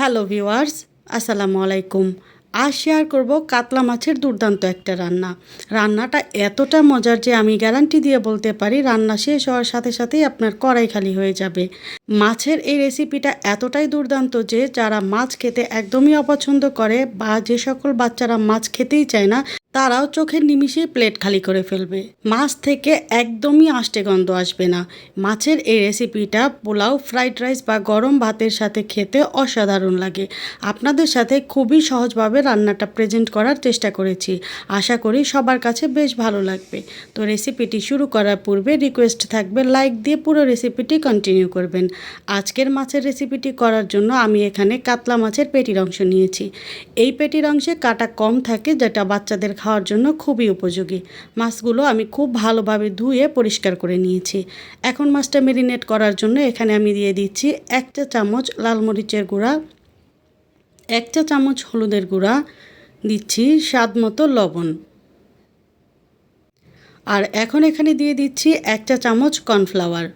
Hello viewers আসসালামু আলাইকুম আজ শেয়ার করব কাতলা মাছের দুর্দান্ত একটা রান্না। রান্নাটা এতটা মজার যে আমি গ্যারান্টি দিয়ে বলতে পারি, রান্না শেষ হওয়ার সাথে সাথেই আপনার কড়াই খালি হয়ে যাবে। মাছের এই রেসিপিটা এতটাই দুর্দান্ত যে যারা মাছ খেতে একদমই অপছন্দ করে বা যে সকল বাচ্চারা মাছ খেতেই চায় না তারাও চোখের নিমিষেই প্লেট খালি করে ফেলবে। মাছ থেকে একদমই আষ্টে গন্ধ আসবে না। মাছের এই রেসিপিটা পোলাও, ফ্রাইড রাইস বা গরম ভাতের সাথে খেতে অসাধারণ লাগে। আপনাদের সাথে খুবই সহজভাবে রান্নাটা প্রেজেন্ট করার চেষ্টা করেছি। আশা করি সবার কাছে বেশ ভালো লাগবে। তো রেসিপিটি শুরু করার পূর্বে রিকোয়েস্ট থাকবে লাইক দিয়ে পুরো রেসিপিটি কন্টিনিউ করবেন। আজকের মাছের রেসিপিটি করার জন্য আমি এখানে কাতলা মাছের পেটির অংশ নিয়েছি। এই পেটির অংশে কাটা কম থাকে যেটা বাচ্চাদের খাওয়ার জন্য খুবই উপযোগী। মাছগুলো আমি খুব ভালোভাবে ধুয়ে পরিষ্কার করে নিয়েছি। এখন মাছটা মেরিনেট করার জন্য এখানে আমি দিয়ে দিচ্ছি এক চা চামচ লাল মরিচের গুঁড়া এক চা চামচ হলুদের গুঁড়া, দিচ্ছি স্বাদ মতো লবণ। আর এখন এখানে দিয়ে দিচ্ছি এক চা চামচ কর্নফ্লাওয়ার।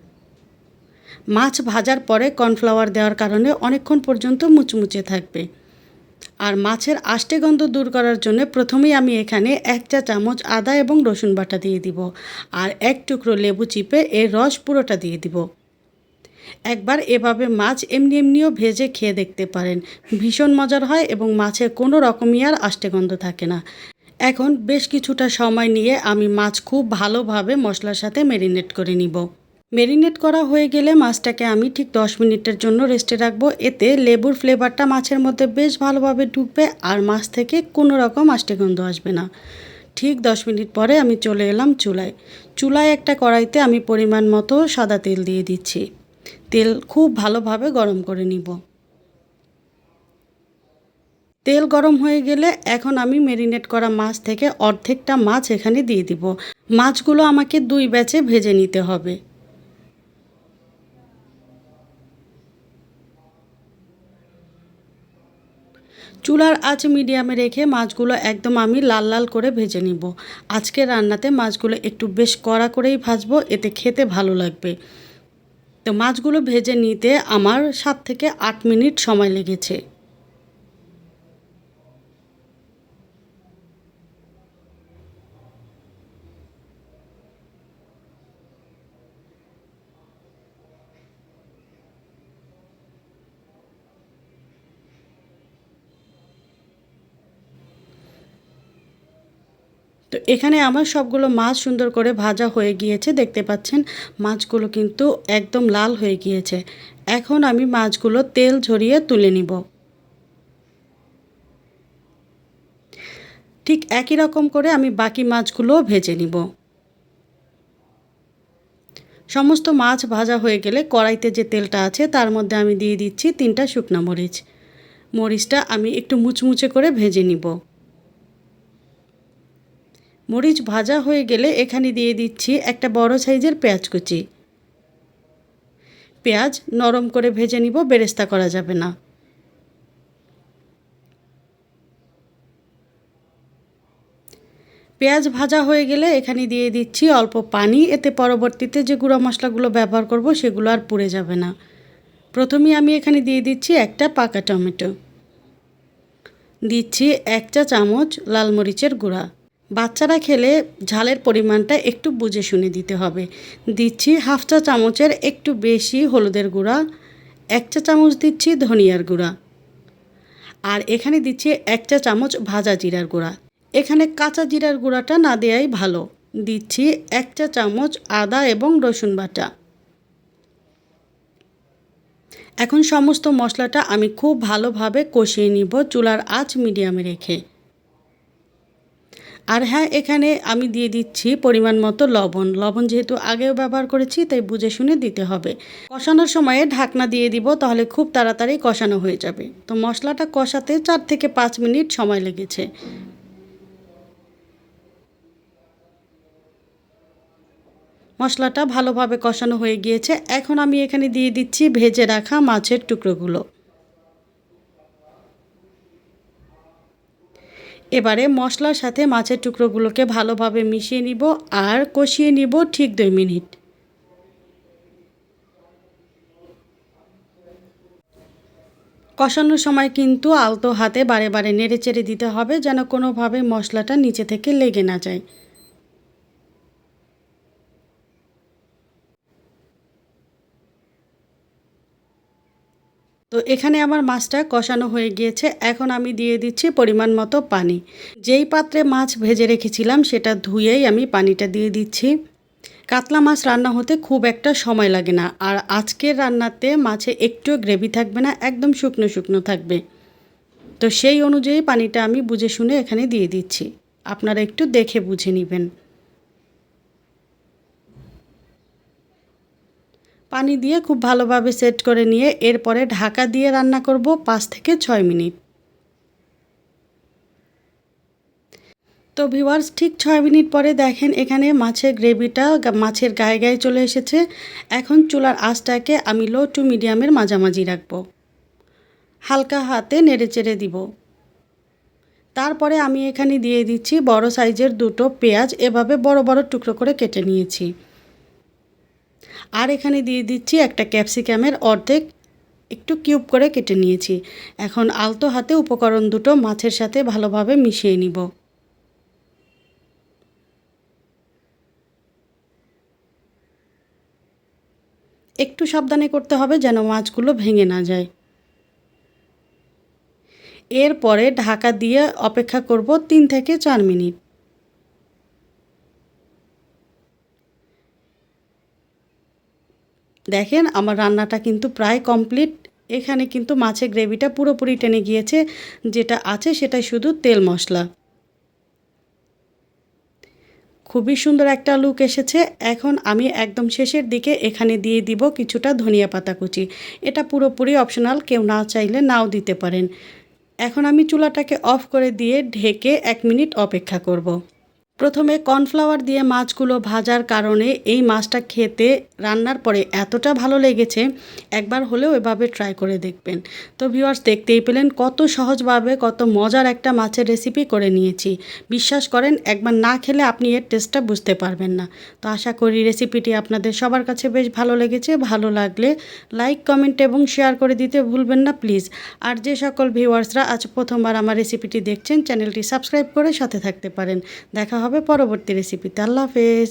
মাছ ভাজার পরে কর্নফ্লাওয়ার দেওয়ার কারণে অনেকক্ষণ পর্যন্ত মুচমুচে থাকবে। আর মাছের আষ্টে গন্ধ দূর করার জন্য প্রথমেই আমি এখানে এক চা চামচ আদা এবং রসুন বাটা দিয়ে দিব আর এক টুকরো লেবু চিপে এর রস পুরোটা দিয়ে দিব। একবার এভাবে মাছ এমনি এমনিও ভেজে খেয়ে দেখতে পারেন। ভীষণ মজার হয় এবং মাছের কোনো রকমই আর আষ্টে গন্ধ থাকে না। এখন বেশ কিছুটা সময় নিয়ে আমি মাছ খুব ভালোভাবে মশলার সাথে ম্যারিনেট করে নিব। মেরিনেট করা হয়ে গেলে মাছটাকে আমি ঠিক দশ মিনিটের জন্য রেস্টে রাখব। এতে লেবুর ফ্লেভারটা মাছের মধ্যে বেশ ভালোভাবে ঢুকবে আর মাছ থেকে কোনো রকম আষ্টে গন্ধ আসবে না। ঠিক দশ মিনিট পরে আমি চলে এলাম চুলায়। চুলায় একটা কড়াইতে আমি পরিমাণ মতো সাদা তেল দিয়ে দিচ্ছি। তেল খুব ভালোভাবে গরম করে নিব। তেল গরম হয়ে গেলে এখন আমি মেরিনেট করা মাছ থেকে অর্ধেকটা মাছ এখানে দিয়ে দিব। মাছগুলো আমাকে দুই ব্যাচে ভেজে নিতে হবে। চুলার আঁচ মিডিয়ামে রেখে মাছগুলো একদম আমি লাল লাল করে ভেজে নিব। আজকে রান্নাতে মাছগুলো একটু বেশ কড়া করেই ভাজবো, এতে খেতে ভালো লাগবে। তো মাছগুলো ভেজে নিতে আমার সাত থেকে আট মিনিট সময় লেগেছে। তো এখানে আমার সবগুলো মাছ সুন্দর করে ভাজা হয়ে গিয়েছে, দেখতে পাচ্ছেন? মাছগুলো কিন্তু একদম লাল হয়ে গিয়েছে। এখন আমি মাছগুলো তেল ঝরিয়ে তুলে নিব। ঠিক একই রকম করে আমি বাকি মাছগুলোও ভেজে নিব। সমস্ত মাছ ভাজা হয়ে গেলে কড়াইতে যে তেলটা আছে, তার মধ্যে আমি দিয়ে দিচ্ছি তিনটা শুকনো মরিচ। মরিচটা আমি একটু মুচমুচে করে ভেজে নিব। মরিচ ভাজা হয়ে গেলে এখানে দিয়ে দিচ্ছি একটা বড় সাইজের পেঁয়াজ কুচি। পেঁয়াজ নরম করে ভেজে নিব, বেরেস্তা করা যাবে না। পেঁয়াজ ভাজা হয়ে গেলে এখানে দিয়ে দিচ্ছি অল্প পানি, এতে পরবর্তীতে যে গুঁড়ো মশলাগুলো ব্যবহার করব সেগুলো আর পুড়ে যাবে না। প্রথমেই আমি এখানে দিয়ে দিচ্ছি একটা পাকা টমেটো। দিচ্ছি এক চা চামচ লাল মরিচের গুঁড়া। বাচ্চারা খেলে ঝালের পরিমাণটা একটু বুঝে শুনে দিতে হবে। দিচ্ছি হাফ চা চামচের একটু বেশি হলুদের গুঁড়া, এক চা চামচ দিচ্ছি ধনিয়ার গুঁড়া আর এখানে দিচ্ছি এক চা চামচ ভাজা জিরার গুঁড়া। এখানে কাঁচা জিরার গুঁড়াটা না দেওয়াই ভালো। দিচ্ছি এক চা চামচ আদা এবং রসুন বাটা। এখন সমস্ত মশলাটা আমি খুব ভালোভাবে কষিয়ে নিব চুলার আঁচ মিডিয়ামে রেখে। আর হ্যাঁ এখানে আমি দিয়ে দিচ্ছি পরিমাণ মতো লবণ। লবণ যেহেতু আগেও ব্যবহার করেছি, তাই বুঝে শুনে দিতে হবে। কষানোর সময়ে ঢাকনা দিয়ে দিব, তাহলে খুব তাড়াতাড়ি কষানো হয়ে যাবে। তো মশলাটা কষাতে চার থেকে পাঁচ মিনিট সময় লেগেছে। মশলাটা ভালোভাবে কষানো হয়ে গিয়েছে। এখন আমি এখানে দিয়ে দিচ্ছি ভেজে রাখা মাছের টুকরোগুলো। এবারে মশলার সাথে মাছের টুকরোগুলোকে ভালোভাবে মিশিয়ে নিব আর কষিয়ে নিব ঠিক দুই মিনিট। কষানোর সময় কিন্তু আলতো হাতে বারে বারে নেড়ে চেড়ে দিতে হবে যেন কোনোভাবে মশলাটা নিচে থেকে লেগে না যায়। তো এখানে আমার মাছটা কষানো হয়ে গিয়েছে। এখন আমি দিয়ে দিচ্ছি পরিমাণ মতো পানি। যেই পাত্রে মাছ ভেজে রেখেছিলাম সেটা ধুয়েই আমি পানিটা দিয়ে দিচ্ছি। কাতলা মাছ রান্না হতে খুব একটা সময় লাগে না। আর আজকের রান্নাতে মাছে একটু গ্রেভি থাকবে না, একদম শুকনো শুকনো থাকবে। তো সেই অনুযায়ী পানিটা আমি বুঝে শুনে এখানে দিয়ে দিচ্ছি। আপনারা একটু দেখে বুঝে নেবেন। পানি দিয়ে খুব ভালোভাবে সেট করে নিয়ে এরপরে ঢাকা দিয়ে রান্না করব পাঁচ থেকে ছয় মিনিট। তো ভিওয়ার্স ঠিক ছয় মিনিট পরে দেখেন এখানে মাছের গ্রেভিটা মাছের গায়ে গায়ে চলে এসেছে। এখন চুলার আঁচটাকে আমি লো টু মিডিয়ামের মাঝামাঝি রাখব। হালকা হাতে নেড়ে চেড়ে দিব। তারপরে আমি এখানে দিয়ে দিচ্ছি বড় সাইজের দুটো পেঁয়াজ, এভাবে বড় বড় টুকরো করে কেটে নিয়েছি। আর এখানে দিয়ে দিচ্ছি একটা ক্যাপসিকামের অর্ধেক একটু কিউব করে কেটে নিয়েছি। এখন আলতো হাতে উপকরণ দুটো মাছের সাথে ভালোভাবে মিশিয়ে নিব। একটু সাবধানে করতে হবে যেন মাছগুলো ভেঙে না যায়। এরপরে ঢাকা দিয়ে অপেক্ষা করব তিন থেকে চার মিনিট। দেখেন, আমার রান্নাটা কিন্তু প্রায় কমপ্লিট এখানে কিন্তু মাছের গ্রেভিটা পুরোপুরি টেনে গিয়েছে। যেটা আছে সেটা শুধু তেল মশলা। খুবই সুন্দর একটা লুক এসেছে। এখন আমি একদম শেষের দিকে এখানে দিয়ে দিব কিছুটা ধনিয়া পাতা কুচি। এটা পুরোপুরি অপশনাল কেউ না চাইলে নাও দিতে পারেন। এখন আমি চুলাটাকে অফ করে দিয়ে ঢেকে এক মিনিট অপেক্ষা করব। প্রথমে কর্নফ্লাওয়ার দিয়ে মাছগুলো ভাজার কারণে এই মাছটা খেতে রান্নার পরে এতটা ভালো লেগেছে, একবার হলেও এভাবে ট্রাই করে দেখবেন। তো ভিউয়ার্স দেখতেই পেলেন কত সহজভাবে, কত মজার একটা মাছের রেসিপি করে নিয়েছি। বিশ্বাস করেন, একবার না খেলে আপনি এর টেস্টটা বুঝতে পারবেন না। তো আশা করি রেসিপিটি আপনাদের সবার কাছে বেশ ভালো লেগেছে, ভালো লাগলে লাইক কমেন্ট এবং শেয়ার করে দিতে ভুলবেন না প্লিজ আর যে সকল ভিউয়ার্সরা আজ প্রথমবার আমার রেসিপিটি দেখছেন চ্যানেলটি সাবস্ক্রাইব করে সাথে থাকতে পারেন। দেখা হবে পরবর্তী রেসিপিতে আল্লাহ হাফেজ।